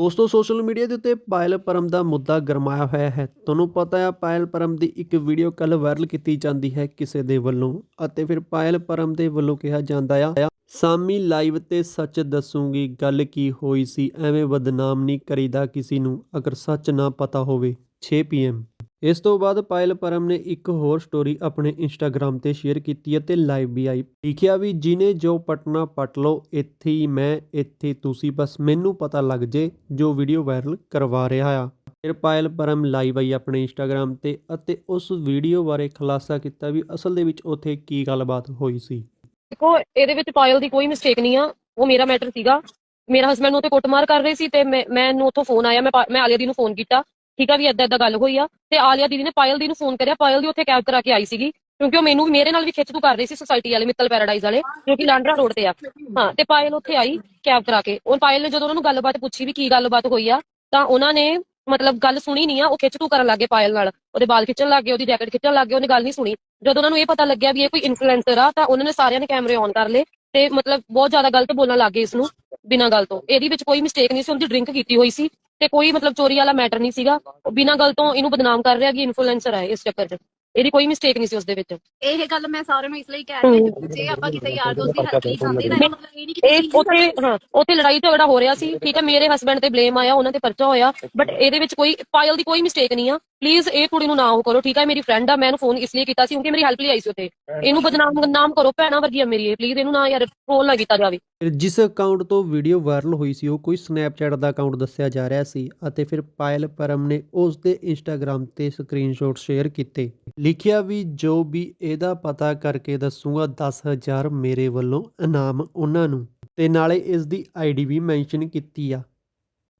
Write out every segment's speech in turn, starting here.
ਦੋਸਤੋ, social media ਦੇ ਉੱਤੇ ਪਾਇਲ ਪਰਮ ਦਾ ਮੁੱਦਾ ਗਰਮਾਇਆ ਹੋਇਆ ਹੈ। ਤੁਹਾਨੂੰ ਪਤਾ ਹੈ, ਪਾਇਲ ਪਰਮ ਦੀ ਇੱਕ ਵੀਡੀਓ ਕੱਲ ਵਾਇਰਲ ਕੀਤੀ ਜਾਂਦੀ ਹੈ ਕਿਸੇ ਦੇ ਵੱਲੋਂ ਅਤੇ ਫਿਰ ਪਾਇਲ ਪਰਮ ਦੇ ਵੱਲੋਂ ਕਿਹਾ ਜਾਂਦਾ ਆ, ਸਾਮੀ ਲਾਈਵ ਤੇ ਸੱਚ ਦੱਸੂਗੀ, ਗੱਲ ਕੀ ਹੋਈ ਸੀ, ਐਵੇਂ ਬਦਨਾਮ ਨਹੀਂ ਕਰੀਦਾ ਕਿਸੇ ਨੂੰ, ਅਗਰ ਸੱਚ ਨਾ ਪਤਾ ਹੋਵੇ। 6 ਪੀਐਮ ਇਸ ਤੋਂ ਬਾਅਦ ਪਾਇਲ ਪਰਮ ਨੇ ਇੱਕ ਹੋਰ ਸਟੋਰੀ ਆਪਣੇ ਇੰਸਟਾਗ੍ਰam ਤੇ ਸ਼ੇਅਰ ਕੀਤੀ ਅਤੇ ਲਾਈਵ ਵੀ ਆਈ। ਲਿਖਿਆ ਵੀ ਜਿਨੇ ਜੋ ਪਟਨਾ ਪਟ ਲਓ, ਇੱਥੇ ਹੀ ਮੈਂ, ਇੱਥੇ ਤੁਸੀਂ, ਬਸ ਮੈਨੂੰ ਪਤਾ ਲੱਗ ਜੇ ਜੋ ਵੀਡੀਓ ਵਾਇਰਲ ਕਰਵਾ ਰਿਹਾ ਆ। ਫਿਰ ਪਾਇਲ ਪਰਮ ਲਾਈਵ ਆਈ ਆਪਣੇ ਇੰਸਟਾਗ੍ਰam ਤੇ ਅਤੇ ਉਸ ਵੀਡੀਓ ਬਾਰੇ ਖੁਲਾਸਾ ਕੀਤਾ ਵੀ ਅਸਲ ਦੇ ਵਿੱਚ ਉੱਥੇ ਕੀ ਗੱਲਬਾਤ ਹੋਈ ਸੀ। ਦੇਖੋ, ਇਹਦੇ ਵਿੱਚ ਪਾਇਲ ਦੀ ਕੋਈ ਮਿਸਟੇਕ ਨਹੀਂ ਆ। ਉਹ ਮੇਰਾ ਮੈਟਰ ਸੀਗਾ। ਮੇਰਾ ਹਸਬੰਡ ਨੂੰ ਉੱਤੇ ਕੁੱਟਮਾਰ ਕਰ ਰਹੀ ਸੀ ਤੇ ਮੈਂ, ਮੈਨੂੰ ਉੱਥੋਂ ਫੋਨ ਆਇਆ। ਮੈਂ ਪਾ- ਮੈਂ ਆਲਿਆ ਦੀ ਨੂੰ ਫੋਨ ਕੀਤਾ। ਠੀਕ ਆ ਵੀ ਏਦਾਂ ਏਦਾਂ ਗੱਲ ਹੋਈ ਆ ਤੇ ਆਲਿਆ ਦੀਦੀ ਨੇ ਪਾਇਲ ਦੀ ਨੂੰ ਫੋਨ ਕਰਿਆ, ਪਾਇਲ ਦੀ ਉੱਥੇ ਕੈਬ ਕਰਾ ਕੇ ਆਈ ਸੀਗੀ ਕਿਉਂਕਿ ਉਹ ਮੈਨੂੰ ਮੇਰੇ ਨਾਲ ਵੀ ਖਿੱਚ ਤੂ ਕਰ ਰਹੀ ਸੀ ਸੁਸਾਇਟੀ ਵਾਲੇ, ਮਿੱਤਲ ਪੈਰਾਡਾਈਜ਼ ਵਾਲੇ, ਜੋ ਕਿ ਲਾਂਡਰਾ ਰੋਡ ਤੇ ਆ। ਹਾਂ, ਤੇ ਪਾਇਲ ਉੱਥੇ ਆਈ ਕੈਬ ਕਰਾ ਕੇ। ਉਹ ਪਾਇਲ ਨੇ ਜਦੋਂ ਉਹਨਾਂ ਨੂੰ ਗੱਲਬਾਤ ਪੁੱਛੀ ਵੀ ਕੀ ਗੱਲਬਾਤ ਹੋਈ ਆ, ਤਾਂ ਉਹਨਾਂ ਨੇ ਮਤਲਬ ਗੱਲ ਸੁਣੀ ਨਹੀਂ ਆ, ਉਹ ਖਿੱਚ ਤੂੰ ਕਰਨ ਲੱਗੇ ਪਾਇਲ ਨਾਲ। ਉਹਦੇ ਬਾਲ ਖਿੱਚਣ ਲੱਗ ਗਏ, ਉਹਦੀ ਜੈਕਟ ਖਿੱਚਣ ਲੱਗ ਗਏ, ਉਹਨੇ ਗੱਲ ਨਹੀਂ ਸੁਣੀ। ਜਦੋਂ ਉਹਨਾਂ ਨੂੰ ਇਹ ਪਤਾ ਲੱਗਿਆ ਵੀ ਇਹ ਕੋਈ ਇਨਫਲੂਐਂਸਰ ਆ, ਤਾਂ ਉਹਨਾਂ ਨੇ ਸਾਰਿਆਂ ਨੇ ਕੈਮਰੇ ਔਨ ਕਰ ਲਏ ਤੇ ਮਤਲਬ ਬਹੁਤ ਜ਼ਿਆਦਾ ਗਲਤ ਬੋਲਣ ਲੱਗ ਗਏ ਇਸ ਨੂੰ ਬਿਨਾਂ ਗੱਲ ਤੋਂ। ਇਹਦੀ ਵਿੱਚ ਕੋਈ ਮਿਸਟੇਕ ਨਹੀਂ ਸੀ, ਉਹਦੀ ਡਰਿੰਕ ਕੀਤੀ ਹੋਈ ਸੀ। ਤੇ ਕੋਈ ਮਤਲਬ ਚੋਰੀ ਵਾਲਾ ਮੈਟਰ ਨਹੀਂ ਸੀਗਾ। ਉਹ ਬਿਨਾਂ ਗੱਲ ਤੋਂ ਇਹਨੂੰ ਬਦਨਾਮ ਕਰ ਰਿਹਾ ਕਿ ਇਨਫਲੂਐਂਸਰ ਹੈ ਇਸ ਚੱਕਰ 'ਚ। ਇਹਦੀ ਕੋਈ ਮਿਸਟੇਕ ਨਹੀਂ ਸੀ ਉਸ ਦੇ ਵਿੱਚ। ਇਹ ਗੱਲ ਮੈਂ ਸਾਰਿਆਂ ਨੂੰ ਇਸ ਲਈ ਕਹਿ ਰਹੀ ਹਾਂ ਜੇ ਆਪਾਂ ਕਿਸੇ ਯਾਰ ਦੋਸਤ ਦੀ ਲਈ ਜਾਂਦੇ ਤਾਂ ਮਤਲਬ ਇਹ ਨਹੀਂ ਕਿ ਇਹ ਉੱਥੇ ਹਾਂ ਉੱਥੇ ਲੜਾਈ ਝਗੜਾ ਹੋ ਰਿਹਾ ਸੀ। ਠੀਕ ਹੈ ਮੇਰੇ ਹਸਬੰਡ ਤੇ ਬਲੇਮ ਆਇਆ ਉਹਨਾਂ ਤੇ ਪਰਚਾ ਹੋਇਆ। ਬਟ ਇਹਦੇ ਵਿੱਚ ਕੋਈ ਪਾਇਲ ਦੀ ਕੋਈ ਮਿਸਟੇਕ ਨਹੀਂ ਆ। ਪਲੀਜ਼ ਇਹ ਕੁੜੀ ਨੂੰ ਨਾ ਉਹ ਕਰੋ ਠੀਕ ਹੈ ਮੇਰੀ ਫਰੈਂਡ ਆ ਮੈਂ ਇਹਨੂੰ ਫੋਨ ਇਸ ਲਈ ਕੀਤਾ ਸੀ ਕਿਉਂਕਿ ਮੇਰੀ ਹੈਲਪ ਲਈ ਆਈ ਸੀ ਉੱਥੇ। ਇਹਨੂੰ ਬਦਨਾਮ ਨਾਮ ਕਰੋ ਭੈਣਾ ਵਰਗੀ ਆ ਮੇਰੀ ਇਹ ਪਲੀਜ਼ ਇਹਨੂੰ ਨਾ ਯਾਰ ਟ੍ਰੋਲ ਨਾ ਕੀਤਾ ਜਾਵੇ। ਜਿਸ ਅਕਾਊਂਟ ਤੋਂ ਵੀਡੀਓ ਵਾਇਰਲ ਹੋਈ ਸੀ ਉਹ ਕੋਈ ਸਨੈਪਚੈਟ ਦਾ ਅਕਾਊਂਟ ਦੱਸਿਆ ਜਾ ਰਿਹਾ ਸੀ ਅਤੇ ਫਿਰ ਪਾਇਲ ਪਰਮ ਨੇ ਉਸ ਦੇ ਇੰਸਟਾਗ੍ਰam ਤੇ ਸਕਰੀਨਸ਼ਾਟ ਸ਼ੇਅਰ ਕੀਤੇ। ਲਿਖਿਆ ਵੀ ਜੋ ਵੀ ਇਹਦਾ ਪਤਾ ਕਰਕੇ ਦੱਸੂਗਾ 10000 ਮੇਰੇ ਵੱਲੋਂ ਇਨਾਮ ਉਹਨਾਂ ਨੂੰ। ਤੇ ਨਾਲੇ ਇਸ ਦੀ ਆਈਡੀ ਵੀ ਮੈਂਸ਼ਨ ਕੀਤੀ ਆ।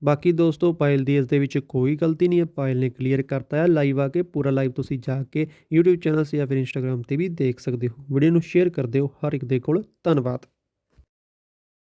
ਬਾਕੀ ਦੋਸਤੋ ਪਾਇਲ ਦੀ ਇਸ ਦੇ ਵਿੱਚ ਕੋਈ ਗਲਤੀ ਨਹੀਂ ਹੈ। ਪਾਇਲ ਨੇ ਕਲੀਅਰ ਕਰਤਾ ਹੈ। ਲਾਈਵ ਆ ਕੇ, ਪੂਰਾ ਲਾਈਵ ਤੁਸੀਂ ਜਾ ਕੇ YouTube ਚੈਨਲ 'ਤੇ ਜਾਂ ਫਿਰ Instagram ਤੇ ਵੀ ਦੇਖ ਸਕਦੇ ਹੋ। ਵੀਡੀਓ ਨੂੰ ਸ਼ੇਅਰ ਕਰ ਦਿਓ। ਹਰ ਇੱਕ ਦੇ ਕੋਲ ਧੰਨਵਾਦ।